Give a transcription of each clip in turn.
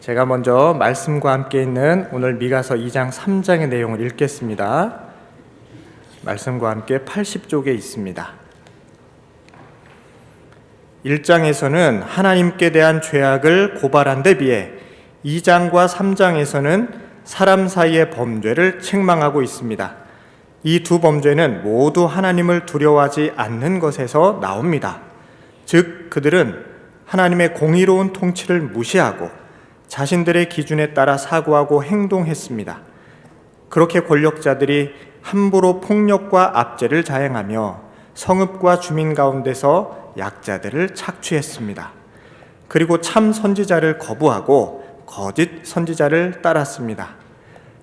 제가 먼저 말씀과 함께 있는 오늘 미가서 2장 3장의 내용을 읽겠습니다. 말씀과 함께 80쪽에 있습니다. 1장에서는 하나님께 대한 죄악을 고발한 데 비해 2장과 3장에서는 사람 사이의 범죄를 책망하고 있습니다. 이 두 범죄는 모두 하나님을 두려워하지 않는 것에서 나옵니다. 즉, 그들은 하나님의 공의로운 통치를 무시하고 자신들의 기준에 따라 사고하고 행동했습니다. 그렇게 권력자들이 함부로 폭력과 압제를 자행하며 성읍과 주민 가운데서 약자들을 착취했습니다. 그리고 참 선지자를 거부하고 거짓 선지자를 따랐습니다.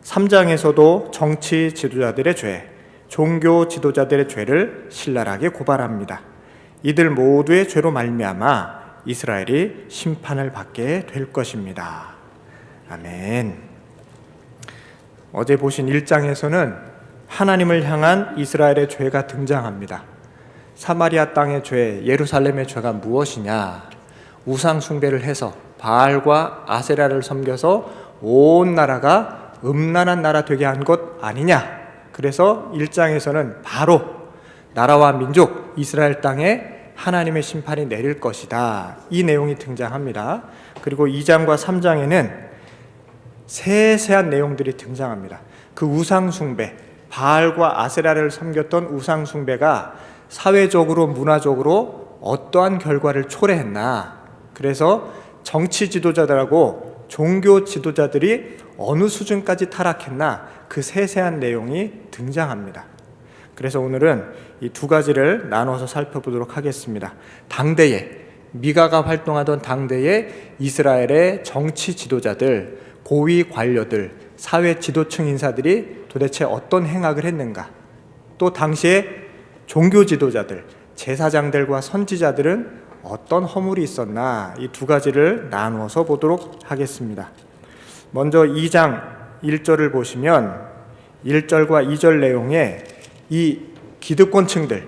3장에서도 정치 지도자들의 죄, 종교 지도자들의 죄를 신랄하게 고발합니다. 이들 모두의 죄로 말미암아 이스라엘이 심판을 받게 될 것입니다. 아멘. 어제 보신 1장에서는 하나님을 향한 이스라엘의 죄가 등장합니다. 사마리아 땅의 죄, 예루살렘의 죄가 무엇이냐? 우상 숭배를 해서 바알과 아세라를 섬겨서 온 나라가 음란한 나라 되게 한 것 아니냐? 그래서 1장에서는 바로 나라와 민족 이스라엘 땅에 하나님의 심판이 내릴 것이다. 이 내용이 등장합니다. 그리고 2장과 3장에는 세세한 내용들이 등장합니다. 그 우상 숭배, 바알과 아세라를 섬겼던 우상 숭배가 사회적으로 문화적으로 어떠한 결과를 초래했나? 그래서 정치 지도자들하고 종교 지도자들이 어느 수준까지 타락했나? 그 세세한 내용이 등장합니다. 그래서 오늘은 이 두 가지를 나눠서 살펴보도록 하겠습니다. 당대에 미가가 활동하던 당대에 이스라엘의 정치 지도자들, 고위 관료들, 사회 지도층 인사들이 도대체 어떤 행악을 했는가? 또 당시에 종교 지도자들, 제사장들과 선지자들은 어떤 허물이 있었나? 이 두 가지를 나누어서 보도록 하겠습니다. 먼저 2장 1절을 보시면 1절과 2절 내용에 이 기득권층들,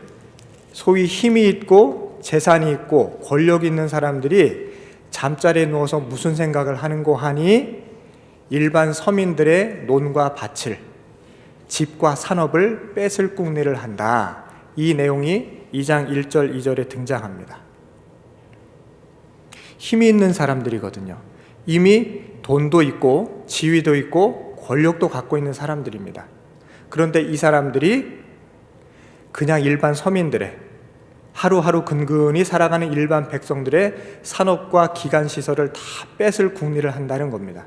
소위 힘이 있고 재산이 있고 권력 있는 사람들이 잠자리에 누워서 무슨 생각을 하는고 하니 일반 서민들의 논과 밭을 집과 산업을 뺏을 궁리를 한다. 이 내용이 2장 1절 2절에 등장합니다. 힘이 있는 사람들이거든요. 이미 돈도 있고 지위도 있고 권력도 갖고 있는 사람들입니다. 그런데 이 사람들이 그냥 일반 서민들의 하루하루 근근히 살아가는 일반 백성들의 산업과 기관 시설을 다 뺏을 궁리를 한다는 겁니다.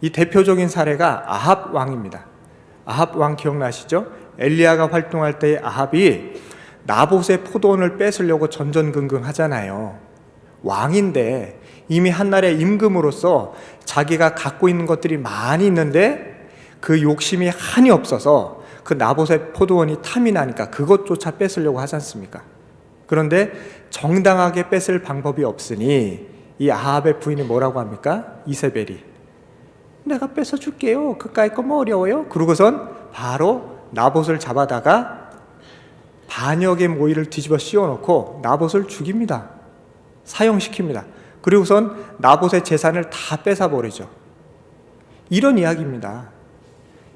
이 대표적인 사례가 아합 왕입니다. 아합 왕 기억나시죠? 엘리야가 활동할 때 아합이 나봇의 포도원을 뺏으려고 전전긍긍 하잖아요. 왕인데 이미 한날의 임금으로서 자기가 갖고 있는 것들이 많이 있는데 그 욕심이 한이 없어서 그 나봇의 포도원이 탐이 나니까 그것조차 뺏으려고 하지 않습니까? 그런데 정당하게 뺏을 방법이 없으니 이 아합의 부인이 뭐라고 합니까? 이세벨이 내가 뺏어 줄게요. 그까이 거뭐 어려워요? 그러고선 바로 나봇을 잡아다가 반역의 모의를 뒤집어 씌워놓고 나봇을 죽입니다. 사형시킵니다. 그리고선 나봇의 재산을 다 뺏어버리죠. 이런 이야기입니다.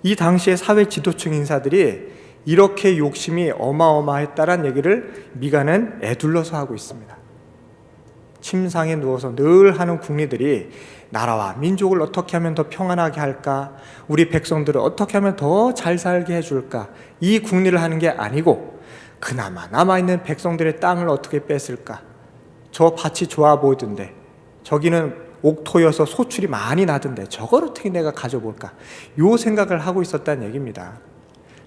이 당시의 사회 지도층 인사들이 이렇게 욕심이 어마어마했다란 얘기를 미가는 애둘러서 하고 있습니다. 침상에 누워서 늘 하는 궁리들이 나라와 민족을 어떻게 하면 더 평안하게 할까? 우리 백성들을 어떻게 하면 더 잘 살게 해줄까? 이 궁리를 하는 게 아니고 그나마 남아있는 백성들의 땅을 어떻게 뺏을까? 저 밭이 좋아 보이던데 저기는 옥토여서 소출이 많이 나던데 저걸 어떻게 내가 가져볼까? 요 생각을 하고 있었다는 얘기입니다.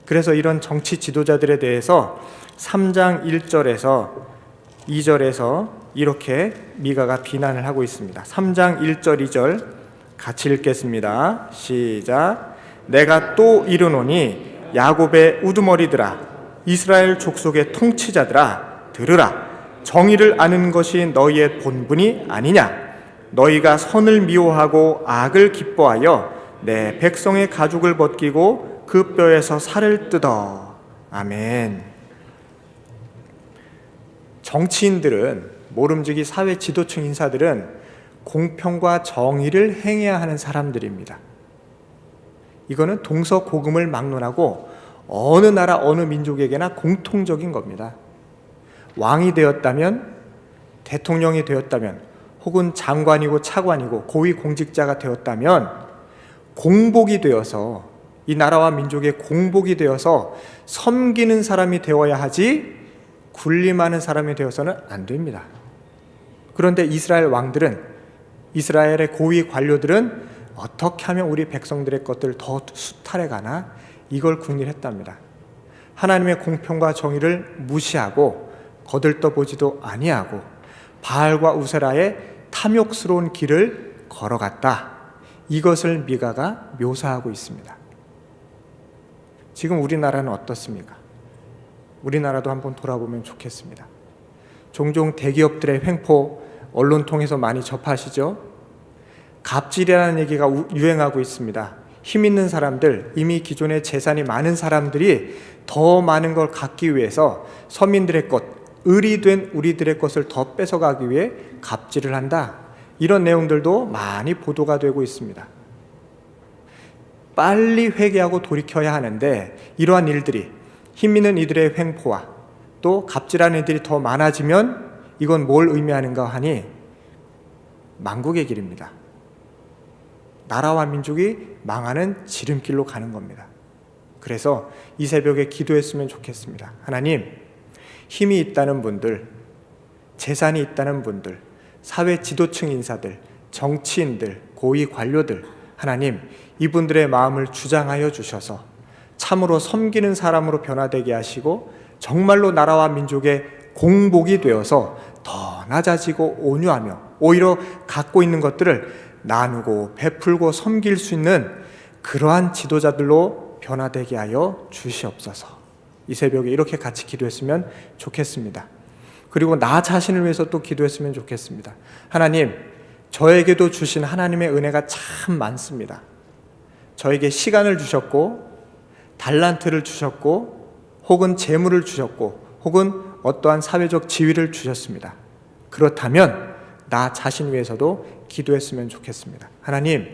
그래서 이런 정치 지도자들에 대해서 3장 1절에서 2절에서 이렇게 미가가 비난을 하고 있습니다. 3장 1절 2절 같이 읽겠습니다. 시작. 내가 또 이르노니 야곱의 우두머리들아 이스라엘 족속의 통치자들아 들으라 정의를 아는 것이 너희의 본분이 아니냐 너희가 선을 미워하고 악을 기뻐하여 내 백성의 가죽을 벗기고 그 뼈에서 살을 뜯어 아멘 정치인들은 모름지기 사회 지도층 인사들은 공평과 정의를 행해야 하는 사람들입니다. 이거는 동서고금을 막론하고 어느 나라 어느 민족에게나 공통적인 겁니다. 왕이 되었다면 대통령이 되었다면 혹은 장관이고 차관이고 고위 공직자가 되었다면 공복이 되어서 이 나라와 민족의 공복이 되어서 섬기는 사람이 되어야 하지 군림하는 사람이 되어서는 안 됩니다. 그런데 이스라엘 왕들은 이스라엘의 고위 관료들은 어떻게 하면 우리 백성들의 것들을 더 수탈해 가나 이걸 궁리했답니다. 하나님의 공평과 정의를 무시하고 거들떠 보지도 아니하고 바알과 우세라의 탐욕스러운 길을 걸어갔다. 이것을 미가가 묘사하고 있습니다. 지금 우리나라는 어떻습니까? 우리나라도 한번 돌아보면 좋겠습니다. 종종 대기업들의 횡포 언론 통해서 많이 접하시죠? 갑질이라는 얘기가 우- 유행하고 있습니다. 힘 있는 사람들, 이미 기존에 재산이 많은 사람들이 더 많은 걸 갖기 위해서 서민들의 것, 을이 된 우리들의 것을 더 뺏어가기 위해 갑질을 한다. 이런 내용들도 많이 보도가 되고 있습니다. 빨리 회개하고 돌이켜야 하는데 이러한 일들이 힘 있는 이들의 횡포와 또 갑질하는 이들이 더 많아지면 이건 뭘 의미하는가 하니 망국의 길입니다. 나라와 민족이 망하는 지름길로 가는 겁니다. 그래서 이 새벽에 기도했으면 좋겠습니다. 하나님, 힘이 있다는 분들, 재산이 있다는 분들, 사회 지도층 인사들, 정치인들, 고위 관료들, 하나님, 이분들의 마음을 주장하여 주셔서 참으로 섬기는 사람으로 변화되게 하시고 정말로 나라와 민족의 공복이 되어서 더 낮아지고 온유하며 오히려 갖고 있는 것들을 나누고 베풀고 섬길 수 있는 그러한 지도자들로 변화되게 하여 주시옵소서. 이 새벽에 이렇게 같이 기도했으면 좋겠습니다. 그리고 나 자신을 위해서 또 기도했으면 좋겠습니다. 하나님, 저에게도 주신 하나님의 은혜가 참 많습니다. 저에게 시간을 주셨고, 달란트를 주셨고, 혹은 재물을 주셨고, 혹은 어떠한 사회적 지위를 주셨습니다. 그렇다면 나 자신 위해서도 기도했으면 좋겠습니다. 하나님,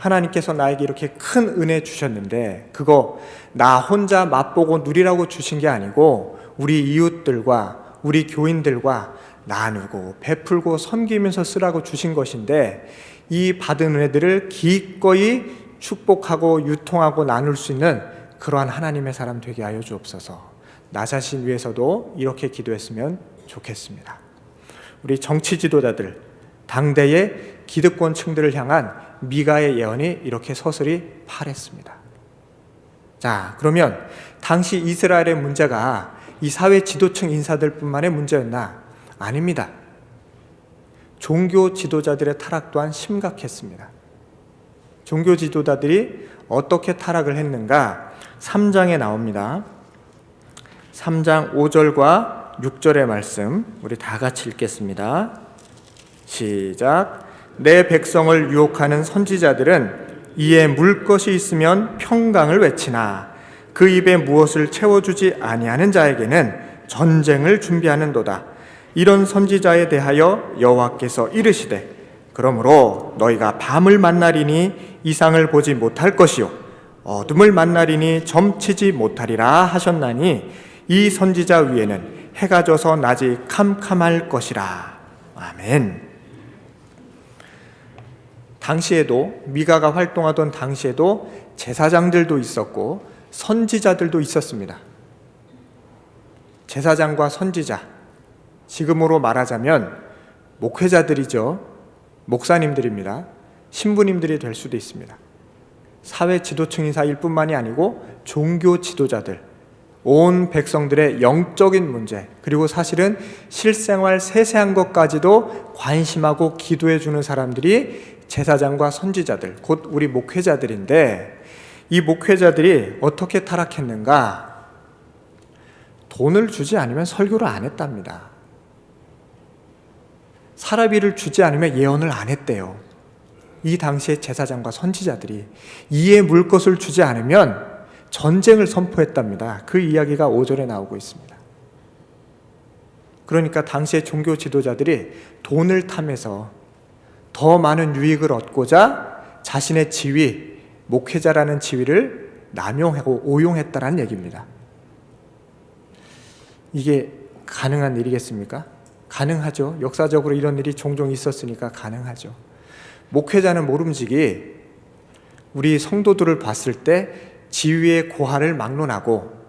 하나님께서 나에게 이렇게 큰 은혜 주셨는데 그거 나 혼자 맛보고 누리라고 주신 게 아니고 우리 이웃들과 우리 교인들과 나누고 베풀고 섬기면서 쓰라고 주신 것인데 이 받은 은혜들을 기꺼이 축복하고 유통하고 나눌 수 있는 그러한 하나님의 사람 되게 하여 주옵소서. 나 자신 위해서도 이렇게 기도했으면 좋겠습니다. 우리 정치 지도자들, 당대의 기득권층들을 향한 미가의 예언이 이렇게 서슬이 파랬습니다. 자, 그러면 당시 이스라엘의 문제가 이 사회 지도층 인사들뿐만의 문제였나? 아닙니다. 종교 지도자들의 타락 또한 심각했습니다. 종교 지도자들이 어떻게 타락을 했는가? 3장에 나옵니다. 3장 5절과 6절의 말씀 우리 다 같이 읽겠습니다. 시작. 내 백성을 유혹하는 선지자들은 이에 물 것이 있으면 평강을 외치나 그 입에 무엇을 채워주지 아니하는 자에게는 전쟁을 준비하는도다. 이런 선지자에 대하여 여호와께서 이르시되 그러므로 너희가 밤을 만나리니 이상을 보지 못할 것이요 어둠을 만나리니 점치지 못하리라 하셨나니 이 선지자 위에는 해가 져서 낮이 캄캄할 것이라. 아멘. 당시에도 미가가 활동하던 당시에도 제사장들도 있었고 선지자들도 있었습니다. 제사장과 선지자 지금으로 말하자면 목회자들이죠. 목사님들입니다. 신부님들이 될 수도 있습니다. 사회 지도층 인 사일 뿐만이 아니고 종교 지도자들 온 백성들의 영적인 문제 그리고 사실은 실생활 세세한 것까지도 관심하고 기도해 주는 사람들이 제사장과 선지자들 곧 우리 목회자들인데 이 목회자들이 어떻게 타락했는가 돈을 주지 않으면 설교를 안 했답니다. 사라비를 주지 않으면 예언을 안 했대요. 이 당시의 제사장과 선지자들이 이에 물 것을 주지 않으면 전쟁을 선포했답니다. 그 이야기가 5절에 나오고 있습니다. 그러니까 당시의 종교 지도자들이 돈을 탐해서 더 많은 유익을 얻고자 자신의 지위, 목회자라는 지위를 남용하고 오용했다라는 얘기입니다. 이게 가능한 일이겠습니까? 가능하죠. 역사적으로 이런 일이 종종 있었으니까 가능하죠. 목회자는 모름지기 우리 성도들을 봤을 때 지위의 고하를 막론하고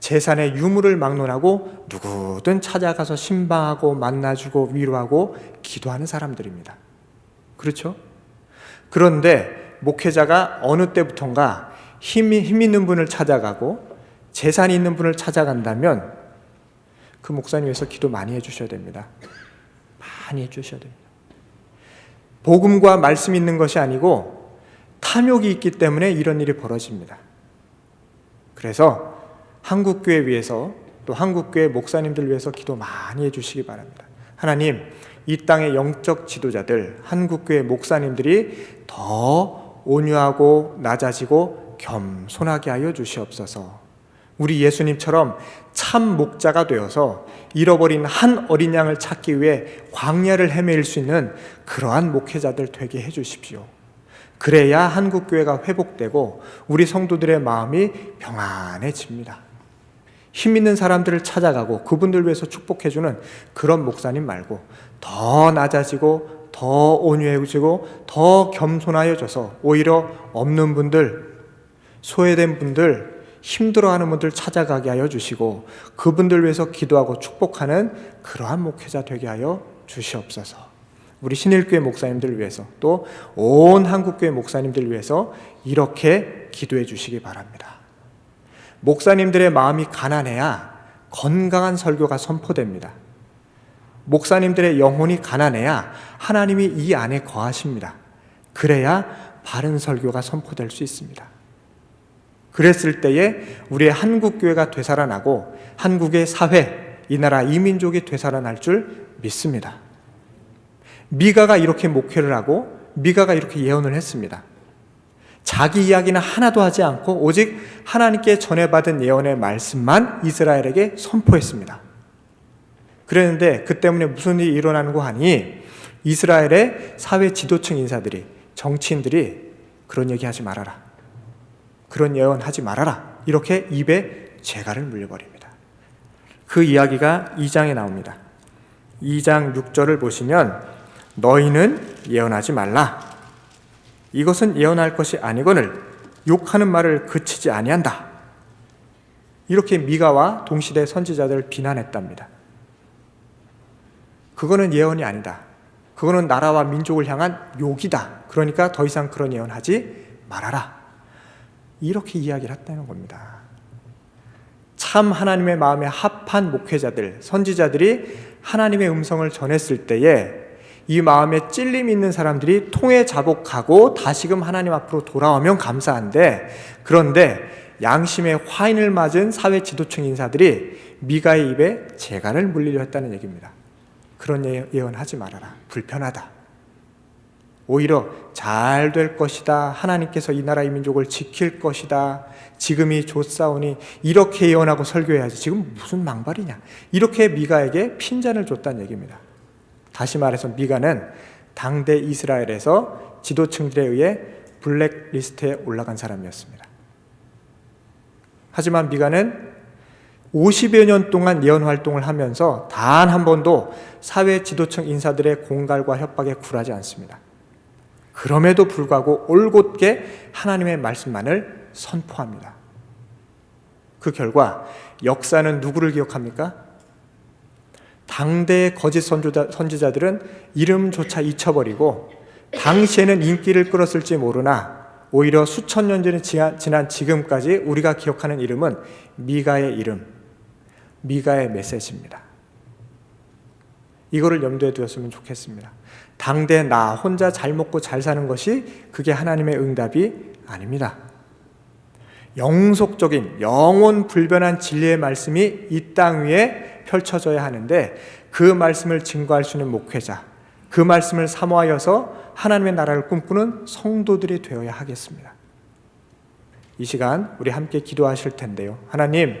재산의 유무를 막론하고 누구든 찾아가서 신방하고 만나주고 위로하고 기도하는 사람들입니다. 그렇죠? 그런데 목회자가 어느 때부턴가 힘이, 힘 있는 분을 찾아가고 재산이 있는 분을 찾아간다면 그 목사님 위해서 기도 많이 해주셔야 됩니다. 많이 해주셔야 됩니다. 복음과 말씀 있는 것이 아니고 탐욕이 있기 때문에 이런 일이 벌어집니다. 그래서 한국교회 위해서 또 한국교회 목사님들 위해서 기도 많이 해주시기 바랍니다. 하나님, 이 땅의 영적 지도자들, 한국교회 목사님들이 더 온유하고 낮아지고 겸손하게 하여 주시옵소서. 우리 예수님처럼 참 목자가 되어서 잃어버린 한 어린 양을 찾기 위해 광야를 헤매일 수 있는 그러한 목회자들 되게 해 주십시오. 그래야 한국 교회가 회복되고 우리 성도들의 마음이 평안해집니다. 힘 있는 사람들을 찾아가고 그분들 위해서 축복해 주는 그런 목사님 말고 더 낮아지고 더 온유해지고 더 겸손하여져서 오히려 없는 분들 소외된 분들 힘들어하는 분들 찾아가게 하여 주시고 그분들 위해서 기도하고 축복하는 그러한 목회자 되게 하여 주시옵소서. 우리 신일교회 목사님들 위해서 또 온 한국교회 목사님들 위해서 이렇게 기도해 주시기 바랍니다. 목사님들의 마음이 가난해야 건강한 설교가 선포됩니다. 목사님들의 영혼이 가난해야 하나님이 이 안에 거하십니다. 그래야 바른 설교가 선포될 수 있습니다. 그랬을 때에 우리의 한국 교회가 되살아나고 한국의 사회, 이 나라 이민족이 되살아날 줄 믿습니다. 미가가 이렇게 목회를 하고 미가가 이렇게 예언을 했습니다. 자기 이야기는 하나도 하지 않고 오직 하나님께 전해받은 예언의 말씀만 이스라엘에게 선포했습니다. 그랬는데 그 때문에 무슨 일이 일어나는고 하니 이스라엘의 사회 지도층 인사들이 정치인들이 그런 얘기 하지 말아라. 그런 예언 하지 말아라. 이렇게 입에 재갈을 물려버립니다. 그 이야기가 2장에 나옵니다. 2장 6절을 보시면 너희는 예언하지 말라. 이것은 예언할 것이 아니거늘 욕하는 말을 그치지 아니한다. 이렇게 미가와 동시대 선지자들을 비난했답니다. 그거는 예언이 아니다. 그거는 나라와 민족을 향한 욕이다. 그러니까 더 이상 그런 예언하지 말아라. 이렇게 이야기를 했다는 겁니다. 참 하나님의 마음에 합한 목회자들, 선지자들이 하나님의 음성을 전했을 때에 이 마음에 찔림 있는 사람들이 통해 자복하고 다시금 하나님 앞으로 돌아오면 감사한데 그런데 양심의 화인을 맞은 사회 지도층 인사들이 미가의 입에 재간을 물리려 했다는 얘기입니다. 그런 예, 예언하지 말아라. 불편하다. 오히려 잘 될 것이다. 하나님께서 이 나라 이 민족을 지킬 것이다. 지금이 좋사오니 이렇게 예언하고 설교해야지. 지금 무슨 망발이냐. 이렇게 미가에게 핀잔을 줬다는 얘기입니다. 다시 말해서 미가는 당대 이스라엘에서 지도층들에 의해 블랙리스트에 올라간 사람이었습니다. 하지만 미가는 50여 년 동안 예언 활동을 하면서 단 한 번도 사회 지도층 인사들의 공갈과 협박에 굴하지 않습니다. 그럼에도 불구하고 올곧게 하나님의 말씀만을 선포합니다. 그 결과 역사는 누구를 기억합니까? 당대의 거짓 선지자, 선지자들은 이름조차 잊혀버리고 당시에는 인기를 끌었을지 모르나 오히려 수천 년 전에 지난 지금까지 우리가 기억하는 이름은 미가의 이름, 미가의 메시지입니다. 이거를 염두에 두었으면 좋겠습니다. 당대 나 혼자 잘 먹고 잘 사는 것이 그게 하나님의 응답이 아닙니다. 영속적인 영원 불변한 진리의 말씀이 이 땅 위에 펼쳐져야 하는데 그 말씀을 증거할 수 있는 목회자, 그 말씀을 사모하여서 하나님의 나라를 꿈꾸는 성도들이 되어야 하겠습니다. 이 시간 우리 함께 기도하실 텐데요. 하나님,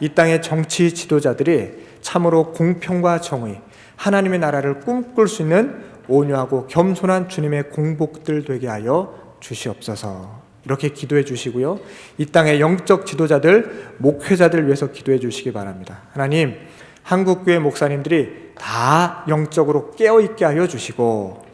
이 땅의 정치 지도자들이 참으로 공평과 정의, 하나님의 나라를 꿈꿀 수 있는 온유하고 겸손한 주님의 공복들 되게 하여 주시옵소서. 이렇게 기도해 주시고요. 이 땅의 영적 지도자들, 목회자들 위해서 기도해 주시기 바랍니다. 하나님, 한국교회 목사님들이 다 영적으로 깨어 있게 하여 주시고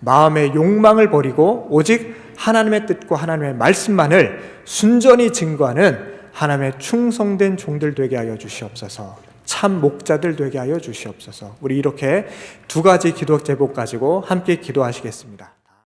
마음의 욕망을 버리고 오직 하나님의 뜻과 하나님의 말씀만을 순전히 증거하는 하나님의 충성된 종들 되게 하여 주시옵소서. 참 목자들 되게 하여 주시옵소서. 우리 이렇게 두 가지 기도 제목 가지고 함께 기도하시겠습니다.